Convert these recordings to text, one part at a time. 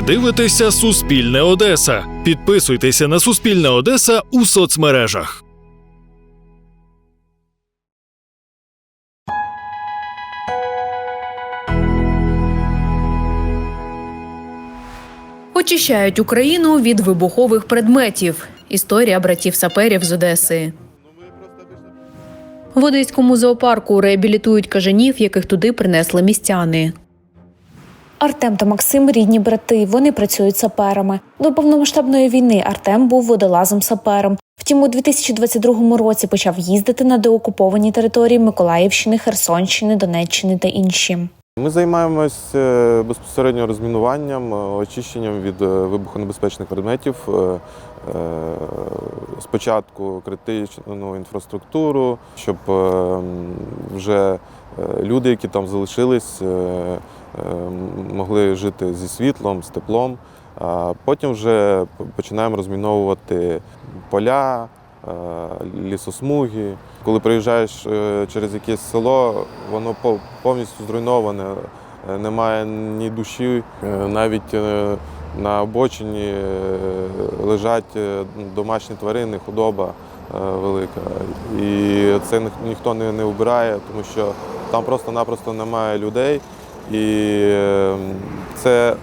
Ви дивитеся Суспільне Одеса. Підписуйтеся на Суспільне Одеса у соцмережах. Очищають Україну від вибухових предметів. Історія братів саперів з Одеси. В Одеському зоопарку реабілітують кажанів, яких туди принесли містяни. Артем та Максим рідні брати. Вони працюють саперами. До повномасштабної війни Артем був водолазом сапером. Втім, у 2022 році почав їздити на деокуповані території Миколаївщини, Херсонщини, Донеччини та інші. Ми займаємось е, безпосередньо розмінуванням, е, очищенням від е, вибухонебезпечних предметів. Спочатку критичну інфраструктуру, щоб вже люди, які там залишились, е, е, могли жити зі світлом, з теплом. А потім вже починаємо розміновувати поля, е, лісосмуги. Коли приїжджаєш е, через якесь село, воно по- повністю зруйноване, е, немає ні душі, Е, навіть е, на обочині е, лежать е, домашні тварини, худоба е, велика. І це ніхто не вбирає, тому що там просто-напросто немає людей. І е, це,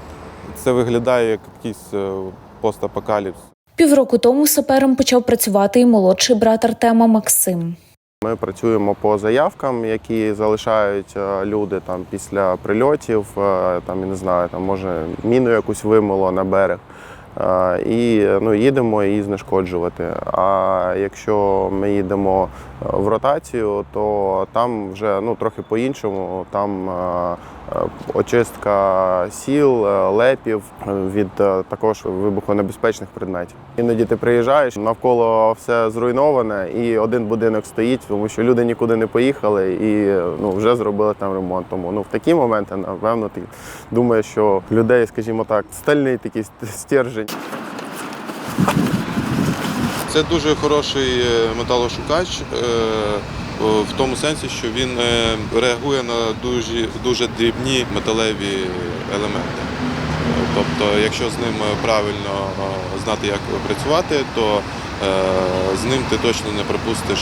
це виглядає як якийсь е, постапокаліпс. Півроку тому сапером почав працювати і молодший брат Артема Максим. Ми працюємо по заявкам, які залишають е, люди там після прильотів. е, Там я не знаю, там може міну якусь вимило на берег. І ну, їдемо її знешкоджувати. А якщо ми їдемо е, в ротацію, то там вже ну, трохи по-іншому. Там е, е, очистка сіл, лепів від також вибухонебезпечних предметів. Іноді ти приїжджаєш, навколо все зруйноване, і один будинок стоїть, тому що люди нікуди не поїхали і ну, вже зробили там ремонт. Тому ну, в такі моменти, напевно, ти думаєш, що людей, скажімо так, стальний такий стержень. Це дуже хороший е, металошукач е, в тому сенсі, що він е, реагує на дуже, дуже дрібні металеві елементи. Тобто, якщо з ним правильно знати, як працювати, то з ним ти точно не пропустиш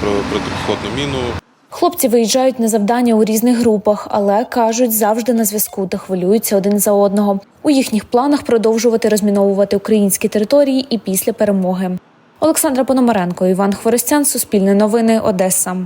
протипіхотну міну. Хлопці виїжджають на завдання у різних групах, але кажуть, завжди на зв'язку та хвилюються один за одного. У їхніх планах продовжувати розміновувати українські території і після перемоги. Олександра Пономаренко, Іван Хворостян, Суспільне новини, Одеса.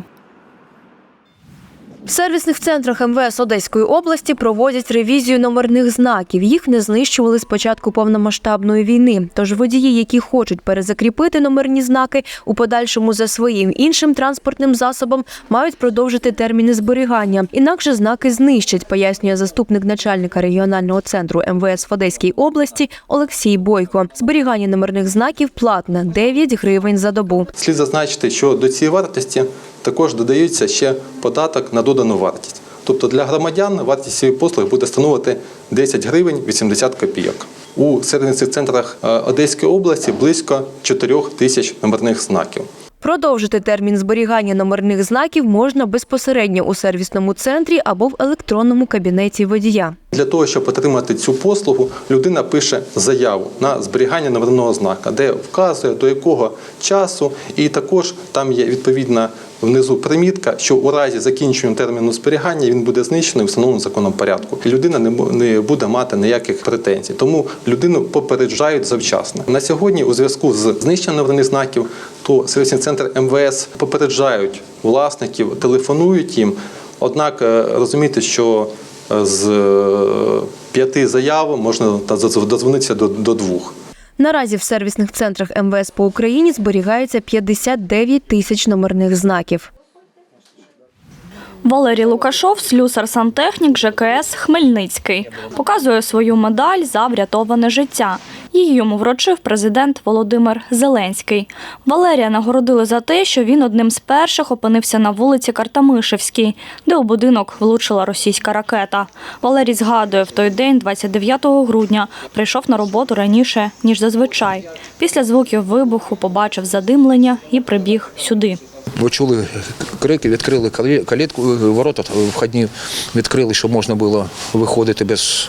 В сервісних центрах МВС Одеської області проводять ревізію номерних знаків. Їх не знищували з початку повномасштабної війни. Тож водії, які хочуть перезакріпити номерні знаки у подальшому за своїм іншим транспортним засобом, мають продовжити терміни зберігання. Інакше знаки знищать, пояснює заступник начальника регіонального центру МВС в Одеській області Олексій Бойко. Зберігання номерних знаків платне 9 гривень за добу. Слід зазначити, що до цієї вартості також додається ще податок на додану вартість. Тобто для громадян вартість цієї послуги буде становити 10 гривень 80 копійок. У сервісних центрах е, Одеської області близько 4 тисяч номерних знаків. Продовжити термін зберігання номерних знаків можна безпосередньо у сервісному центрі або в електронному кабінеті водія. Для того, щоб отримати цю послугу, людина пише заяву на зберігання номерного знака, де вказує до якого часу, і також там є відповідна внизу примітка, що у разі закінчення терміну зберігання він буде знищений в встановленому законом порядку. Людина не буде мати ніяких претензій. Тому людину попереджають завчасно. На сьогодні, у зв'язку з знищенням номерних знаків, то сервісний центр МВС попереджають власників, телефонують їм. Однак е, розумієте, що е, з е, п'яти заяв можна та задз- дозвонитися до, до двох. Наразі в сервісних центрах МВС по Україні зберігається 59 тисяч номерних знаків. Валерій Лукашов, слюсар-сантехнік ЖКС Хмельницький, показує свою медаль за врятоване життя. Її йому вручив президент Володимир Зеленський. Валерія нагородили за те, що він одним з перших опинився на вулиці Картамишевській, де у будинок влучила російська ракета. Валерій згадує, в той день, 29 грудня, прийшов на роботу раніше, ніж зазвичай. Після звуків вибуху побачив задимлення і прибіг сюди. Ви чули крики, відкрили калітку, е, ворота е, входні відкрили, щоб можна було виходити без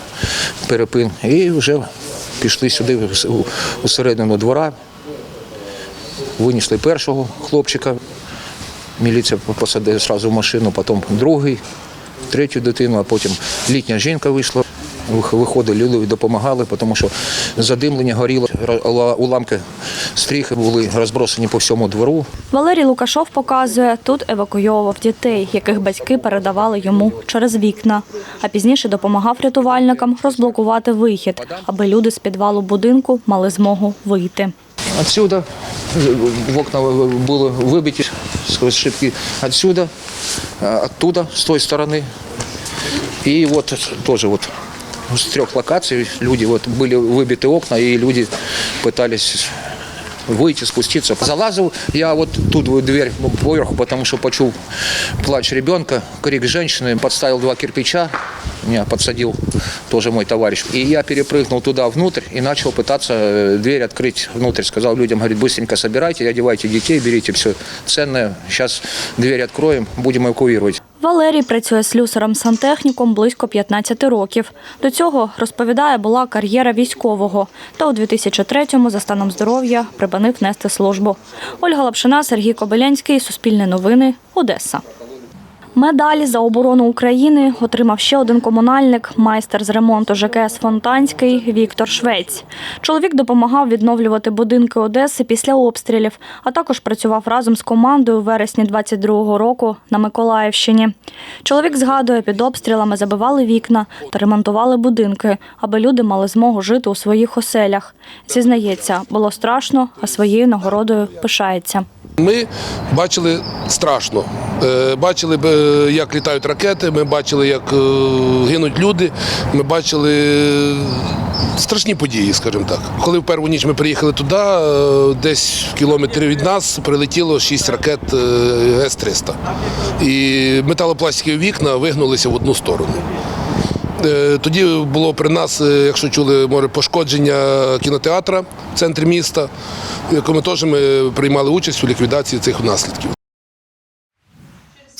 перепин. І вже пішли сюди у середину двора, винесли першого хлопчика. Міліція посадила одразу в машину, потім другий, третю дитину, а потім літня жінка вийшла Вих- Виходили, люди допомагали, тому що задимлення горіло, ра- уламки стріхи були розбросані по всьому двору. Валерій Лукашов показує, тут евакуйовував дітей, яких батьки передавали йому через вікна. А пізніше допомагав рятувальникам розблокувати вихід, аби люди з підвалу будинку мали змогу вийти. Отсюда э, в окна были выбиты сквозь шибки. Отсюда, а, оттуда, с той стороны. И вот тоже вот с трех локаций люди вот были выбиты окна, и люди пытались выйти, спуститься. Залазил я вот тут в дверь поверху, потому что почул плач ребенка, крик женщины, подставил два кирпича, меня подсадил тоже мой товарищ. И я перепрыгнул туда внутрь и начал пытаться э, дверь открыть внутрь. Сказал людям, говорит, быстренько собирайте, одевайте детей, берите все ценное. Сейчас дверь откроем, будем эвакуировать. Валерій працює слюсарем-сантехніком близько 15 років. До цього, розповідає, була кар'єра військового. Та у 2003-му за станом здоров'я припинив нести службу. Ольга Лапшина, Сергій Кобилянський, Суспільне новини, Одеса. Медаль за оборону України отримав ще один комунальник, майстер з ремонту ЖКС Фонтанський Віктор Швець. Чоловік допомагав відновлювати будинки Одеси після обстрілів, а також працював разом з командою у вересні 22-го року на Миколаївщині. Чоловік згадує, під обстрілами забивали вікна та ремонтували будинки, аби люди мали змогу жити у своїх оселях. Зізнається, було страшно, а своєю нагородою пишається. Ми бачили страшно. Е, Бачили, б, е, як літають ракети, ми бачили, як е, гинуть люди, ми бачили е, страшні події, скажімо так. Коли в першу ніч ми приїхали туди, е, десь в кілометрі від нас прилетіло 6 ракет е, С-300. І металопластикові вікна вигнулися в одну сторону. Е, Тоді було при нас, е, якщо чули, може, пошкодження кінотеатра в центрі міста, в якому теж ми приймали участь у ліквідації цих наслідків.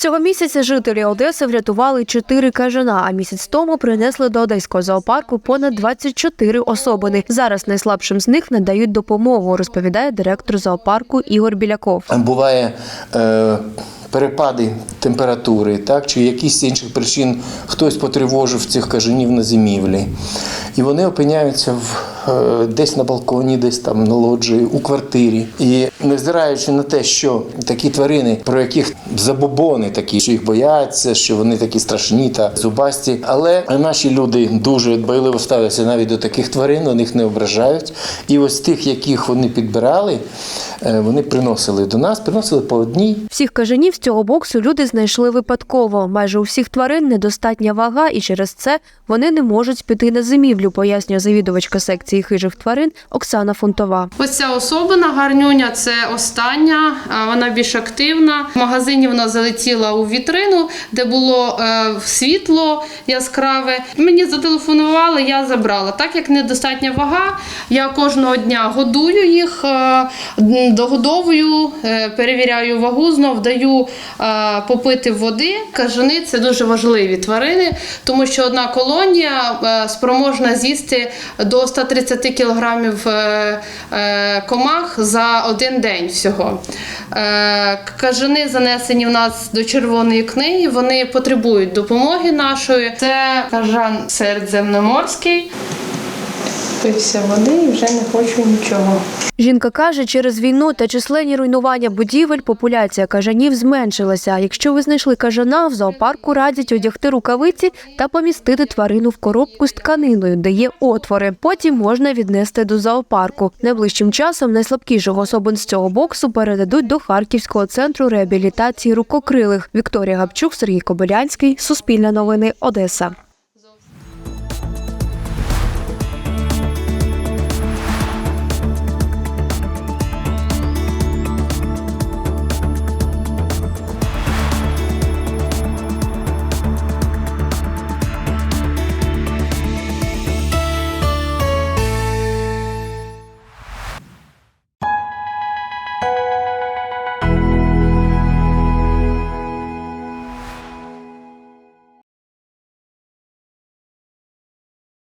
Цього місяця жителі Одеси врятували чотири кажана, а місяць тому принесли до одеського зоопарку понад 24 особини. Зараз найслабшим з них надають допомогу, розповідає директор зоопарку Ігор Біляков. буває е, перепади температури, так, чи якісь інших причин хтось потривожив цих кажанів на зимівлі. І вони опиняються в, е, десь на балконі, десь там на лоджії, у квартирі. І невзираючи на те, що такі тварини, про яких забобони такі, що їх бояться, що вони такі страшні та зубасті. Але наші люди дуже дбайливо ставляться навіть до таких тварин, вони їх не ображають. І ось тих, яких вони підбирали, е, вони приносили до нас, приносили по одній. Всіх кажанів цього боксу люди знайшли випадково. Майже у всіх тварин недостатня вага, і через це вони не можуть піти на зимівлю, пояснює завідувачка секції хижих тварин Оксана Фунтова. Ось ця особина гарнюня це остання, вона більш активна. В магазині вона залетіла у вітрину, де було е, світло яскраве. Мені зателефонували, я забрала. Так як недостатня вага, я кожного дня годую їх, е, догодовую, е, перевіряю вагу, знов даю попити води. Кажани це дуже важливі тварини, тому що одна колонія е, спроможна з'їсти до 130 кілограмів е, е, комах за один день всього. Е, Кажани занесені в нас до червоної книги, вони потребують допомоги нашої. Це кажан середземноморський. Пився води і вже не хочу нічого. Жінка каже, через війну та численні руйнування будівель популяція кажанів зменшилася. Якщо ви знайшли кажана, в зоопарку радять одягти рукавиці та помістити тварину в коробку з тканиною, де є отвори. Потім можна віднести до зоопарку. Найближчим часом найслабкіших особин з цього боксу передадуть до Харківського центру реабілітації рукокрилих. Вікторія Гапчук, Сергій Кобилянський, Суспільне новини, Одеса.